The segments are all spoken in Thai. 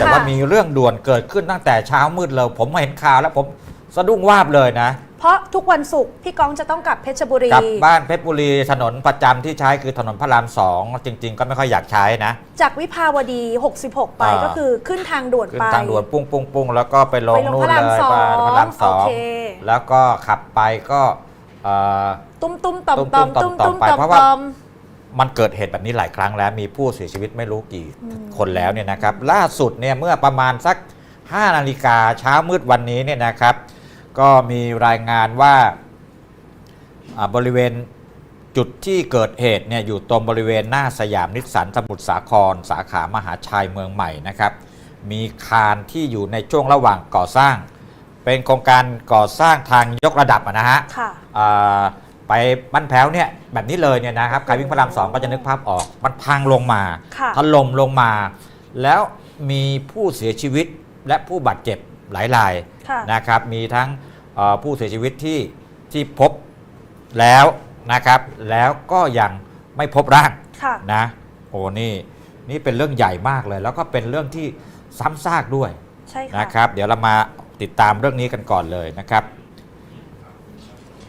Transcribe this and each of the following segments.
แต่ว่าค่ะมีเรื่องด่วนเกิดขึ้นตั้งแต่เช้ามืดเลย ผมมาเห็นข่าวแล้วผมสะดุ้งวาบเลยนะ เพราะทุกวันศุกร์พี่ก้องจะต้องกลับเพชรบุรีกลับบ้านเพชรบุรีถนนประจำที่ใช้คือถนนพระรามสองจริง ๆ ก็ไม่ค่อยอยากใช้นะ จากวิภาวดี 66 ไปอ่าก็คือขึ้นทางด่วนขึ้นไปทางด่วนปุ้งปุ้งปุ้งแล้วก็ไปลงไปลงนู่นพระรามเลยสองไปพระรามสองโอเคแล้วก็ขับไปก็เอ่อตุ้มตุ้มต่อมตุ้ต่อมมๆตุ้มต่อตุ้มมๆไปต่อมเพราะว่าต่อ มมันเกิดเหตุแบบนี้หลายครั้งแล้วมีผู้เสียชีวิตไม่รู้กี่อืมคนแล้วเนี่ยนะครับ ล่าสุดเนี่ยเมื่อประมาณสัก 5 นาฬิกาเช้ามืดวันนี้เนี่ยนะครับ ก็มีรายงานว่าอ่าบริเวณจุดที่เกิดเหตุเนี่ยอยู่ตรงบริเวณหน้าสยามนิสสันสมุทรสาคร สาขามหาชัยเมืองใหม่นะครับ มีคานที่อยู่ในช่วงระหว่างก่อสร้าง เป็นโครงการก่อสร้างทางยกระดับอะนะฮะค่ะอ่า ไปบ้านแพ้วเนี่ยแบบนี้เลยเนี่ยนะครับใครวิ่งพระรามสองก็จะนึกภาพออก มันพังลงมาค่ะถล่มลงมา แล้วมีผู้เสียชีวิตและผู้บาดเจ็บหลายรายค่ะนะครับมีทั้งเอ่อผู้เสียชีวิตที่ที่พบแล้วนะครับ แล้วก็ยังไม่พบร่างค่ะนะโอ้นี่นี่เป็นเรื่องใหญ่มากเลย แล้วก็เป็นเรื่องที่ซ้ำซากด้วยใช่ค่ะนะครับ เดี๋ยวเรามาติดตามเรื่องนี้กันก่อนเลยนะครับ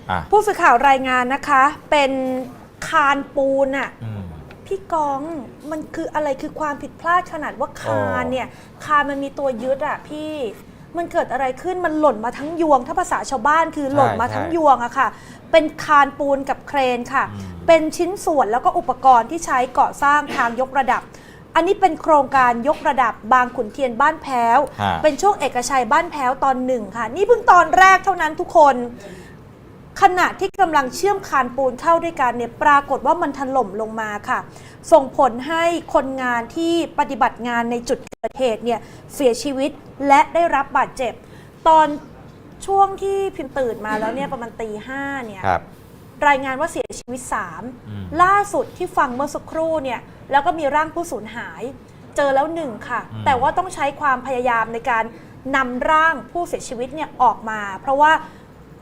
อะ ผู้สื่อข่าวรายงานนะคะ เป็นคานปูนอะอืม พี่กองมันคืออะไรคือความผิดพลาดขนาดว่าคานอ๋อ เนี่ย คานมันมีตัวยึดอะพี่ มันเกิดอะไรขึ้นมันหล่นมาทั้งยวง ถ้าภาษาชาวบ้านคือหล่นมาทั้งยวงอะค่ะ เป็นคานปูนกับเครนค่ะเป็นชิ้นส่วนแล้วก็อุปกรณ์ที่ใช้ก่อสร้างทางยกระดับ อันนี้เป็นโครงการยกระดับบางขุนเทียนบ้านแพ้ว ฮะ เป็นช่วงเอกชัยบ้านแพ้วตอนหนึ่งค่ะ นี่เพิ่งตอนแรกเท่านั้นทุกคน ขณะที่กำลังเชื่อมคานปูนเข้าด้วยกันเนี่ยปรากฏว่ามันถล่มลงมาค่ะ ส่งผลให้คนงานที่ปฏิบัติงานในจุดเกิดเหตุเนี่ยเสียชีวิตและได้รับบาดเจ็บ ตอนช่วงที่พิมพ์ตื่นมาแล้วเนี่ยประมาณตีห้าเนี่ยครับ รายงานว่าเสียชีวิต อืม 3 ล่าสุดที่ฟังเมื่อสักครู่เนี่ยแล้วก็มีร่างผู้สูญหาย เจอแล้วหนึ่งค่ะแต่ว่าต้องใช้ความพยายามในการนำร่างผู้เสียชีวิตเนี่ยออกมา เพราะว่า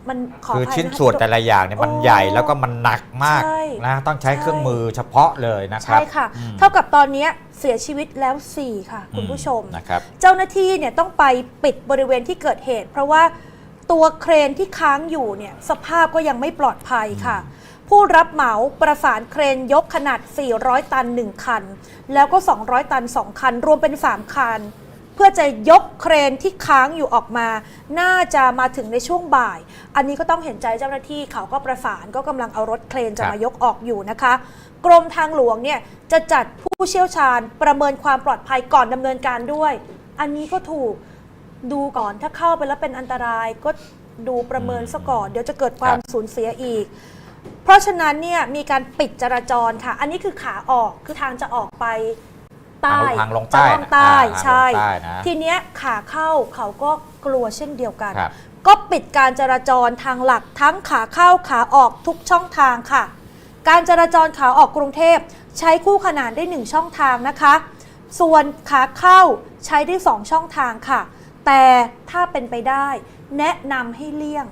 มันขอคืออภัยชิ้นนะคะส่วนแต่ละอย่างเนี่ยมันโอ้ใหญ่แล้วก็มันหนักมากใช่ นะต้องใช้ใช่เครื่องมือเฉพาะเลยนะครัใช่บค่ะ อืมเท่ากับตอนนี้เสียชีวิตแล้ว 4 ค่ะ คุณผู้ชม นะครับเจ้าหน้าที่เนี่ยต้องไปปิดบริเวณที่เกิดเหตุ เพราะว่าตัวเครนที่ค้างอยู่เนี่ยสภาพก็ยังไม่ปลอดภัยค่ะ ผู้รับเหมาประสานเครนยกขนาด 400 ตัน 1 คัน แล้วก็ 200 ตัน 2 คัน รวมเป็น 3 คันเพื่อจะยกเครนที่ค้างอยู่ออกมา น่าจะมาถึงในช่วงบ่าย อันนี้ก็ต้องเห็นใจเจ้าหน้าที่เขาก็ประสานก็กำลังเอารถเครนจะครับมายกออกอยู่นะคะ กรมทางหลวงเนี่ยจะจัดผู้เชี่ยวชาญประเมินความปลอดภัยก่อนดำเนินการด้วย อันนี้ก็ถูกดูก่อนถ้าเข้าไปแล้วเป็นอันตรายก็ดูประเมินซะก่อน เดี๋ยวจะเกิดความครับสูญเสียอีก เพราะฉะนั้นเนี่ยมีการปิดจราจรค่ะ อันนี้คือขาออกคือทางจะออกไป ใต้ทางลงใต้จะล่องใต้อ่าใช่ ลงใต้นะ ทีเนี้ยขาเข้าเขาก็กลัวเช่นเดียวกัน ครับ ก็ปิดการจราจรทางหลักทั้งขาเข้าขาออกทุกช่องทางค่ะ การจราจรขาออกกรุงเทพใช้คู่ขนานได้ 1 ช่องทางนะคะ ส่วนขาเข้าใช้ได้ 2 ช่องทางค่ะ แต่ถ้าเป็นไปได้ แนะนำให้เลี่ยง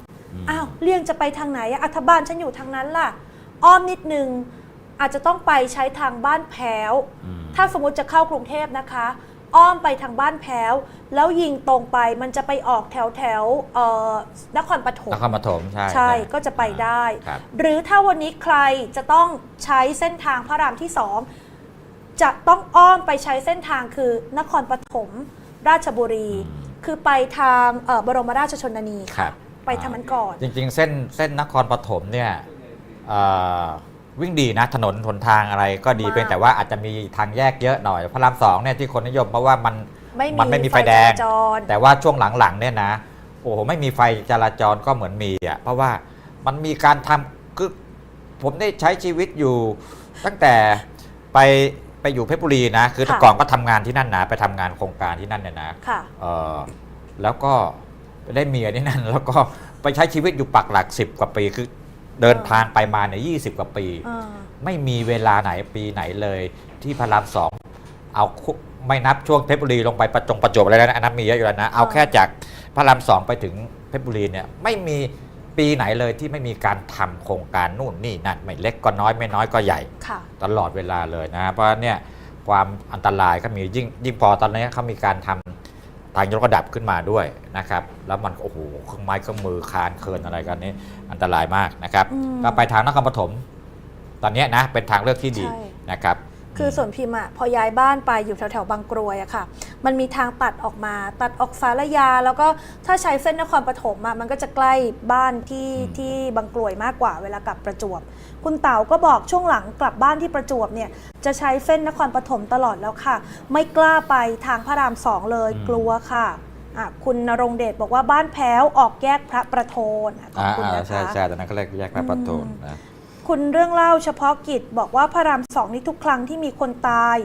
อ้าวเลี่ยงจะไปทางไหนอะอัธบานฉันอยู่ทางนั้นล่ะ อ้อมนิดนึงอาจจะต้องไปใช้ทางบ้านแพ้ว อืม ถ้าสมมติจะเข้ากรุงเทพนะคะ อ้อมไปทางบ้านแพ้ว แล้วยิงตรงไปมันจะไปออกแถวแถวๆเอ่อนครปฐมนครปฐมใช่ใช่ก็จะไปได้ครับหรือถ้าวันนี้ใครจะต้องใช้เส้นทางพระรามที่สองจะต้องอ้อมไปใช้เส้นทางคือนครปฐมราชบุรี คือไปทางเอ่อบรมราชชนนีครัค่ะบไปทางนั้นก่อน จริง ๆ เส้นเส้นนครปฐมเนี่ยเอ่อ วิ่งดีนะ ถนนหนทางอะไรก็ดีมาก เพียงแต่ว่าอาจจะมีทางแยกเยอะหน่อยพระรามสองเนี่ยที่คนนิยมเพราะว่ามัน ไม่มีมันไม่มีไฟแดง จราจร แต่ว่าช่วงหลังๆเนี่ยนะ โอ้โห ไม่มีไฟจราจรก็เหมือนมีอะเพราะว่ามันมีการทำคือผมได้ใช้ชีวิตอยู่ ตั้งแต่ไปไปอยู่เพชรบุรีนะ คือแต่ค่ะ ก่อนก็ทำงานที่นั่นนะไปทำงานโครงการที่นั่นเนี่ยนะค่ะ เออแล้วก็ไปได้เมียที่นั่น แล้วก็ไปใช้ชีวิตอยู่ปักหลักสิบกว่าปีคือ เดินทางไปมาเนี่ยยีกว่าปีเออไม่มีเวลาไหนปีไหนเลย ที่พระรามสองเอาคุไม่นับช่วงเพชรบุรีลงไปประจงประจวบอะไรแล้วนะอันนั้นมีเยอะอยู่แล้วนะเอาแค่จากพระรามสองไปถึงเพชรบุรีเนี่ยไม่มีปีไหนเลยที่ไม่มีการทำโครงการนู่นนี่นั่นไม่เล็กก็น้อยไม่น้อยก็ใหญ่ ค่ะ ตลอดเวลาเลยนะ เพราะฉะนั้นเนี่ยความอันตรายก็มียิ่งยิ่งพอตอนนี้เขามีการทำ ทางยกระดับขึ้นมาด้วยนะครับ แล้วมันโอ้โหเครื่องไม้เครื่องมือคานเคินอะไรกันนี่อันตรายมากนะครับอืมก็ไปทางนครปฐมตอนเนี้ยนะเป็นทางเลือกที่ดีใช่ นะครับ คือส่วนพิมพ์อะพอย้ายบ้านไปอยู่แถวๆบางกรวยอะค่ะ มันมีทางตัดออกมา ตัดออกสารยา แล้วก็ถ้าใช้เส้นนครปฐมอะมันก็จะใกล้บ้านที่อืมที่บางกรวยมากกว่าเวลากลับประจวบ คุณเต๋าก็บอกช่วงหลังกลับบ้านที่ประจวบเนี่ยจะใช้เส้นนครปฐมตลอดแล้วค่ะ ไม่กล้าไปทางพระรามสองเลยกลัวค่ะอะคุณนรงเดชบอกว่าบ้านแพ้วออกแยกพระประโทนอะขอบอ่าคุณอ่านะคะใช่ใช่ตอนนั้นเขาเรียกแยกพระประตูอืมนะ คุณเรื่องเล่าเฉพาะกิจบอกว่าพระรามสองนี่ทุกครั้งที่มีคนตาย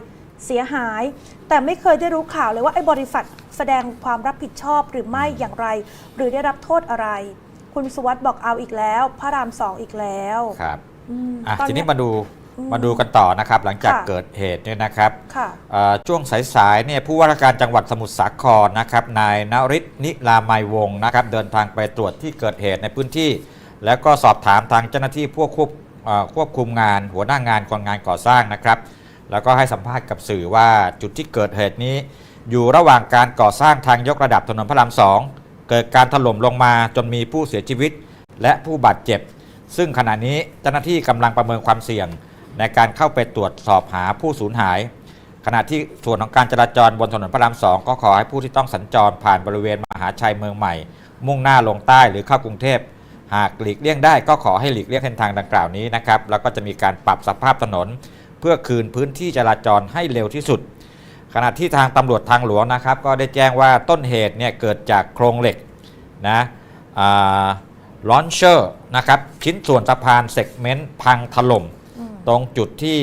เสียหาย แต่ไม่เคยได้รู้ข่าวเลยว่าไอ้บริษัทแสดงความรับผิดชอบหรือไม่อย่างไร หรือได้รับโทษอะไร คุณสุวัสด์บอกเอาอีกแล้ว พระรามสองอีกแล้วครับอืมอะตอทีนี้เยมาดูอืมมาดูกันต่อนะครับ หลังจากค่ะเกิดเหตุเนี่ยนะครับค่ะเอ่อช่วงสายๆเนี่ยผู้ว่าราชการจังหวัดสมุทรสาครนะครับนายนริศนิลามัยวงศ์นะครับ เดินทางไปตรวจที่เกิดเหตุในพื้นที่ แล้วก็สอบถามทางเจ้าหน้าที่พวกควบเอ่อ ควบคุมงานหัวหน้างานคนงานก่อสร้างนะครับ แล้วก็ให้สัมภาษณ์กับสื่อว่าจุดที่เกิดเหตุนี้ อยู่ระหว่างการก่อสร้างทางยกระดับถนนพระรามสองเกิดการถล่มลงมาจนมีผู้เสียชีวิต และผู้บาดเจ็บ ซึ่งขณะนี้เจ้าหน้าที่กำลังประเมินความเสี่ยง ในการเข้าไปตรวจสอบหาผู้สูญหาย ขณะที่ส่วนของการจราจรบนถนนพระรามสองก็ขอให้ผู้ที่ต้องสัญจรผ่านบริเวณมหาชัยเมืองใหม่ มุ่งหน้าลงใต้หรือเข้ากรุงเทพ หากหลีกเลี่ยงได้ก็ขอให้หลีกเลี่ยงเส้นทางดังกล่าวนี้นะครับ แล้วก็จะมีการปรับสภาพถนน เพื่อคืนพื้นที่จราจรให้เร็วที่สุด ขณะที่ทางตำรวจทางหลวงนะครับ ก็ได้แจ้งว่าต้นเหตุเนี่ยเกิดจากโครงเหล็กนะลอนเชอร์นะครับชิ้นส่วนสะพานเซกเมนต์พังถล่มอืมตรงจุดที่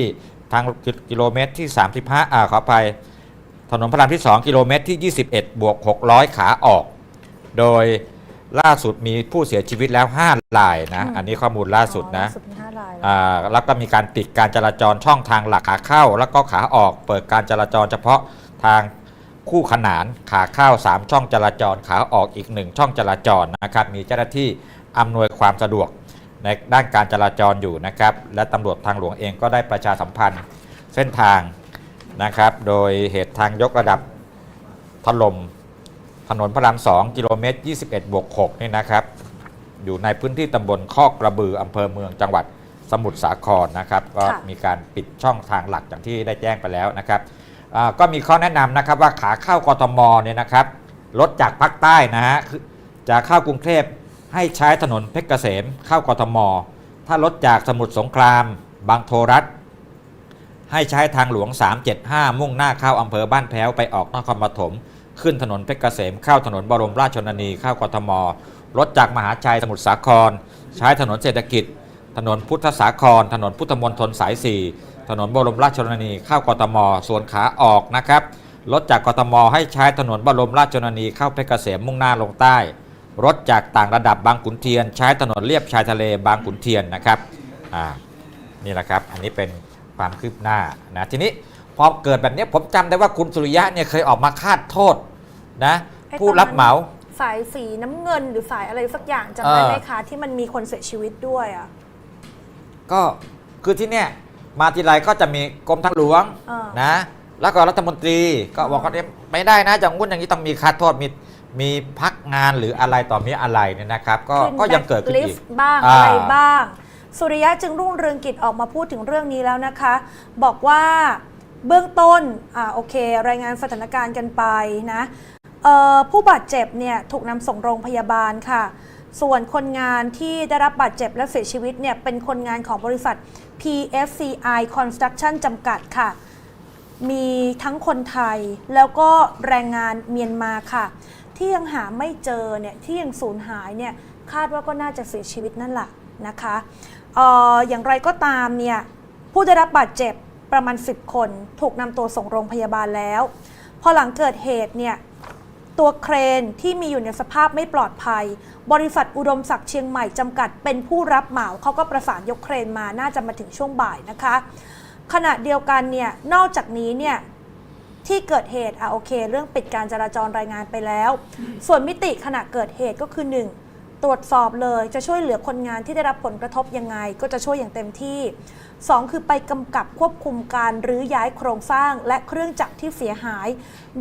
ทางกิโลเมตรที่ 35อ่าขออภัยถนนพระรามที่ 2 กิโลเมตรที่ 21 บวก 600 ขาออก โดย ล่าสุดมีผู้เสียชีวิตแล้ว 5 รายนะอืมอันนี้ข้อมูลล่าสุดนะอ๋อล่าสุดมีห้ารายแล้วอ่าแล้วก็มีการปิดการจราจรช่องทางหลักขาเข้า แล้วก็ขาออกเปิดการจราจรเฉพาะทางคู่ขนานขาเข้า 3 ช่องจราจรขาออกอีก 1 ช่องจราจรนะครับ มีเจ้าหน้าที่อำนวยความสะดวกในด้านการจราจรอยู่นะครับ และตำรวจทางหลวงเองก็ได้ประชาสัมพันธ์เส้นทางนะครับ โดยเหตุทางยกระดับถล่ม ถนนพระราม2กิโลเมตร 21บวก6นี่นะครับ อยู่ในพื้นที่ตำบลคอกกระบืออำเภอเมืองจังหวัดสมุทรสาครนะครับ ก็ค่ะมีการปิดช่องทางหลักอย่างที่ได้แจ้งไปแล้วนะครับอ่าก็มีข้อแนะนำนะครับว่าขาเข้ากทมเนี่ยนะครับรถจากภาคใต้นะฮะคือจะเข้ากรุงเทพให้ใช้ถนนเพชรเกษมเข้ากทม ถ้ารถจากสมุทรสงคราม บางโทรัฐ ให้ใช้ทางหลวง 375 มุ่งหน้าเข้าอำเภอบ้านแพ้วไปออกนครปฐม ขึ้นถนนเพชรเกษมเข้าถนนบรมราชชนนีเข้ากทม รถจากมหาชัยสมุทรสาคร ใช้ถนนเศรษฐกิจ ถนนพุทธสาคร ถนนพุทธมณฑลสาย 4 ถนนบรมราชชนนีเข้ากทม ส่วนขาออกนะครับรถจากกทม ให้ใช้ถนนบรมราชชนนีเข้าเพชรเกษมมุ่งหน้าลงใต้ รถจากต่างระดับบางขุนเทียน ใช้ถนนเลียบชายทะเลบางขุนเทียนนะครับอ่านี่แหละครับอันนี้เป็นความคืบหน้านะทีนี้พอเกิดแบบนี้ผมจำได้ว่าคุณสุริยะเนี่ยเคยออกมาคาดโทษ นะไอ้ผู้รับเหมา สายสีน้ำเงินหรือสายอะไรสักอย่างจำเออได้ไหมคะที่มันมีคนเสียชีวิตด้วยอะก็คือที่เนี่ยมาทีไรก็จะมีกรมทางหลวงอ่านนะ แล้วก็รัฐมนตรีก็บอกว่าไม่ได้นะอย่างงู้นอย่างนี้ต้องมีค่าโทษมีมีพักงานหรืออะไรต่อมีอะไรเนี่ยนะครับ ก็ขึ้น ก็ยังเกิดขึ้นแบ็คลิอีฟกต์บ้างอ่า อะไรบ้าง สุริยะจึงรุ่งเรืองกิจออกมาพูดถึงเรื่องนี้แล้วนะคะ บอกว่าเบื้องต้นอ่าโอเค รายงานสถานการณ์กันไปนะเอ่อ ผู้บาดเจ็บเนี่ยถูกนำส่งโรงพยาบาลค่ะ ส่วนคนงานที่ได้รับบาดเจ็บและเสียชีวิตเนี่ยเป็นคนงานของบริษัท PFCI Construction จำกัดค่ะ มีทั้งคนไทยแล้วก็แรงงานเมียนมาค่ะ ที่ยังหาไม่เจอเนี่ยที่ยังสูญหายเนี่ยคาดว่าก็น่าจะเสียชีวิตนั่นแหละนะคะอออย่างไรก็ตามเนี่ยผู้ได้รับบาดเจ็บประมาณ 10 คน ถูกนำตัวส่งโรงพยาบาลแล้ว พอหลังเกิดเหตุเนี่ย ตัวเครนที่มีอยู่ในสภาพไม่ปลอดภัย บริษัทอุดมศักดิ์เชียงใหม่จำกัด เป็นผู้รับเหมาเขาก็ประสานยกเครนมาน่าจะมาถึงช่วงบ่ายนะคะ ขณะเดียวกันเนี่ยนอกจากนี้เนี่ยที่เกิดเหตุอะโอเค เรื่องปิดการจราจรรายงานไปแล้ว ส่วนมิติขณะเกิดเหตุก็คือ 1. ตรวจสอบเลยจะช่วยเหลือคนงานที่ได้รับผลกระทบยังไง ก็จะช่วยอย่างเต็มที่ 2 คือไปกำกับควบคุมการรื้อย้ายโครงสร้างและเครื่องจักรที่เสียหาย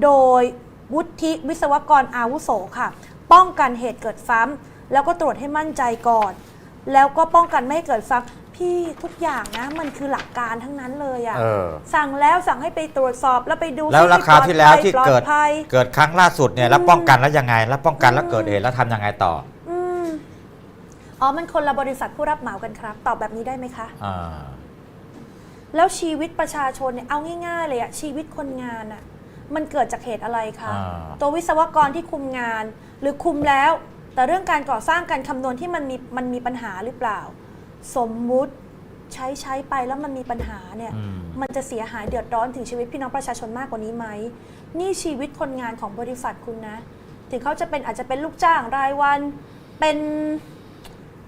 โดย วุฒิวิศวกรอาวุโสค่ะ ป้องกันเหตุเกิดซ้ำแล้วก็ตรวจให้มั่นใจก่อน แล้วก็ป้องกันไม่ให้เกิดซ้ำพี่ทุกอย่างนะมันคือหลักการทั้งนั้นเลยอะเออ สั่งแล้วสั่งให้ไปตรวจสอบแล้วไปดูแล้วซิราคราวที่แล้วที่ปลอเกิดภัย เกิดครั้งล่าสุดเนี่ยแล้วป้องกันแล้วยังไง แล้วป้องกันแล้วเกิดเหตุแล้วทำยังไงต่ออืมอ๋อ มันคนละบริษัทผู้รับเหมากันครับ ตอบแบบนี้ได้ไหมคะ อ่าแล้วชีวิตประชาชนเนี่ยเอาง่ายๆเลยอะชีวิตคนงานอะ มันเกิดจากเหตุอะไรคะอ่า ตัววิศวกรที่คุมงาน หรือคุมแล้ว แต่เรื่องการก่อสร้างการคำนวณที่มันมีมันมีปัญหาหรือเปล่า สมมุติใช้ใช้ไปแล้วมันมีปัญหาเนี่ย อืม มันจะเสียหายเดือดร้อนถึงชีวิตพี่น้องประชาชนมากกว่านี้ไหม นี่ชีวิตคนงานของบริษัทคุณนะ ถึงเขาจะเป็นอาจจะเป็นลูกจ้างรายวัน เป็น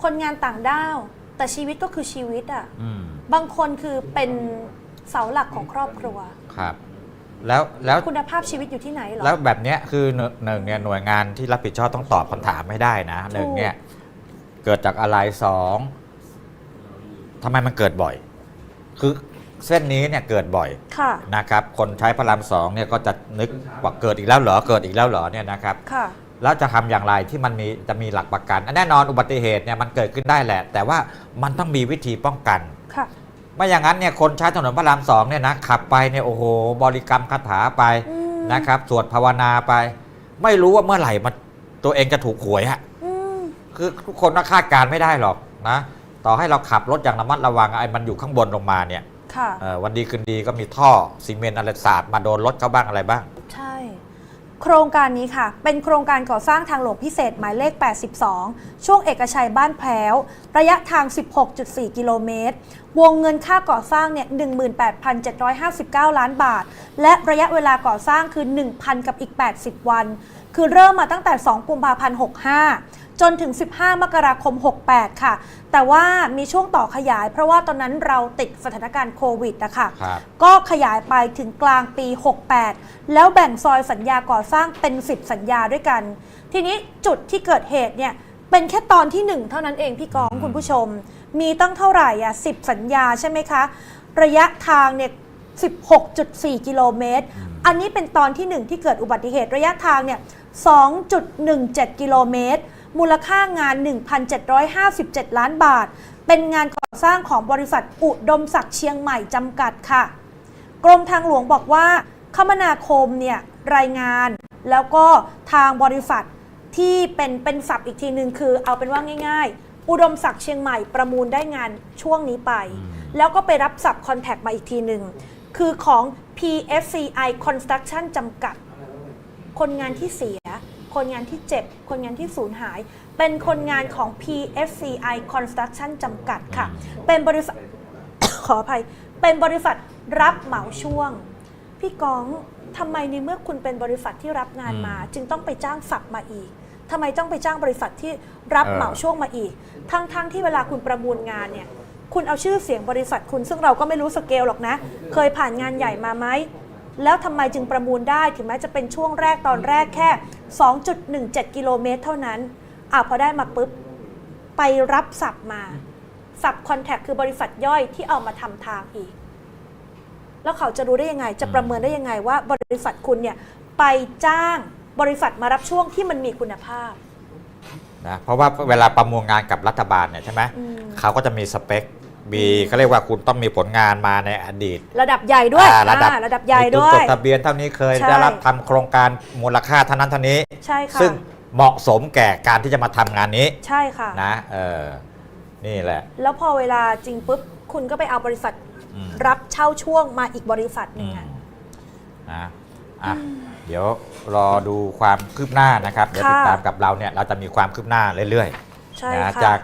คนงานต่างด้าว แต่ชีวิตก็คือชีวิตอะ่ะ อืมบางคนคือเป็นเสาหลักของครอบครัว ครับ แล้วแล้วคุณภาพชีวิตอยู่ที่ไหนเหรอ แล้วแบบเนี้ยคือหนึ่งหนึ่งเนี่ยหน่วยงานที่รับผิดชอบต้องตอบคำถามไม่ได้นะหนึ่งเนี่ยเกิดจากอะไรสองทำไมมันเกิดบ่อย คือเส้นนี้เนี่ยเกิดบ่อยค่ะ นะครับ คนใช้พระรามสองเนี่ยก็จะนึกว่าเกิดอีกแล้วเหรอเกิดอีกแล้วเหรอเนี่ยนะครับ ค่ะ แล้วจะทำอย่างไรที่มันมีจะมีหลักประกันอันแน่นอนอุบัติเหตุเนี่ยมันเกิดขึ้นได้แหละ แต่ว่ามันต้องมีวิธีป้องกัน ค่ะ ไม่อย่างนั้นเนี่ยคนใช้ถนนพระรามสองเนี่ยนะขับไปเนี่ยโอ้โห บริกรรมคาถาไปอืมนะครับ สวดภาวนาไป ไม่รู้ว่าเมื่อไหร่มันตัวเองจะถูกหวยฮะอืมคือทุกคนก็คาดการณ์ไม่ได้หรอกนะ ต่อให้เราขับรถอย่างระมัดระวังไอ้มันอยู่ข้างบนลงมาเนี่ยค่ะ เอ่อวันดีคืนดีก็มีท่อซีเมนต์อะไรสาดมาโดนรถเขาบ้างอะไรบ้าง ใช่ โครงการนี้ค่ะ เป็นโครงการก่อสร้างทางหลวงพิเศษหมายเลข 82 ช่วงเอกชัยบ้านแพ้ว ระยะทาง 16.4 กิโลเมตร วงเงินค่าก่อสร้างเนี่ย 18,759 ล้านบาท และระยะเวลาก่อสร้างคือ 1,000 กับอีก 80 วัน คือเริ่มมาตั้งแต่ 2 กุมภาพันธ์ 65 จนถึง 15 มกราคม 68 ค่ะ แต่ว่ามีช่วงต่อขยาย เพราะว่าตอนนั้นเราติดสถานการณ์โควิดนะคะครับก็ขยายไปถึงกลางปี 68 แล้วแบ่งซอยสัญญาก่อสร้างเป็น 10 สัญญาด้วยกัน ทีนี้จุดที่เกิดเหตุเนี่ยเป็นแค่ตอนที่ 1 เท่านั้นเองพี่กองอืมคุณผู้ชม มีตั้งเท่าไหร่อะ10 สัญญาใช่ไหมคะ ระยะทางเนี่ย16.4 กิโลเมตร อันนี้เป็นตอนที่ 1 ที่เกิดอุบัติเหตุระยะทางเนี่ย 2.17 กิโลเมตร มูลค่างาน 1,757 ล้านบาท เป็นงานก่อสร้างของบริษัทอุดมศักดิ์เชียงใหม่จำกัดค่ะ กรมทางหลวงบอกว่า คมนาคมเนี่ยรายงานแล้วก็ทางบริษัทที่เป็นเป็นศัพท์อีกทีหนึ่งคือ เอาเป็นว่าง่าย ๆ อุดมศักดิ์เชียงใหม่ประมูลได้งานช่วงนี้ไป แล้วก็ไปรับศัพท์คอนแทคมาอีกทีหนึ่งคือของ PFCI Construction จำกัด คนงานที่เสีย คนงานที่เจ็บ คนงานที่สูญหาย เป็นคนงานของ PFCI Construction จำกัดค่ะ เป็นบริษัท ขออภัย เป็นบริษัทรับเหมาช่วง พี่ก้องทำไมในเมื่อคุณเป็นบริษัทที่รับงานมา จึงต้องไปจ้างสับมาอีกทำไมต้องไปจ้างบริษัทที่รับเออเหมาช่วงมาอีก ทั้งๆที่เวลาคุณประมูลงานเนี่ย คุณเอาชื่อเสียงบริษัทคุณซึ่งเราก็ไม่รู้สเกลหรอกนะ เคยผ่านงานใหญ่มาไหม แล้วทำไมจึงประมูลได้ถึงแม้จะเป็นช่วงแรกตอนแรกแค่ 2.17 กิโลเมตรเท่านั้นอ่าพอได้มาปุ๊บ ไปรับสับมาสับคอนแทคคือบริษัทย่อยที่เอามาทำทางอีก แล้วเขาจะรู้ได้ยังไง จะประเมินได้ยังไงว่าบริษัทคุณเนี่ยไปจ้างบริษัทมารับช่วงที่มันมีคุณภาพนะเพราะว่าเวลาประมูลงานกับรัฐบาลเนี่ยใช่ไหมอืมเขาก็จะมีสเปค มีเขาเรียกว่าคุณต้องมีผลงานมาในอดีต ระดับใหญ่ด้วยอ่าระดับอ่าระดับใหญ่มีทุนด้วยจดทะเบียนเท่านี้เคยใช่ ได้รับทำโครงการมูลค่าเท่านั้นเท่านี้ ใช่ค่ะซึ่งเหมาะสมแก่การที่จะมาทำงานนี้ใช่ค่ะ นะเออนี่แหละแล้วพอเวลาจริงปุ๊บคุณก็ไปเอาบริษัทอืม รับเช่าช่วงมาอีกบริษัทหนึ่งอะ นะอะเดี๋ยวรอดูความคืบหน้านะครับ เดี๋ยวค่ะ ติดตามกับเราเนี่ยเราจะมีความคืบหน้าเรื่อยใช่ๆนะค่ะจาก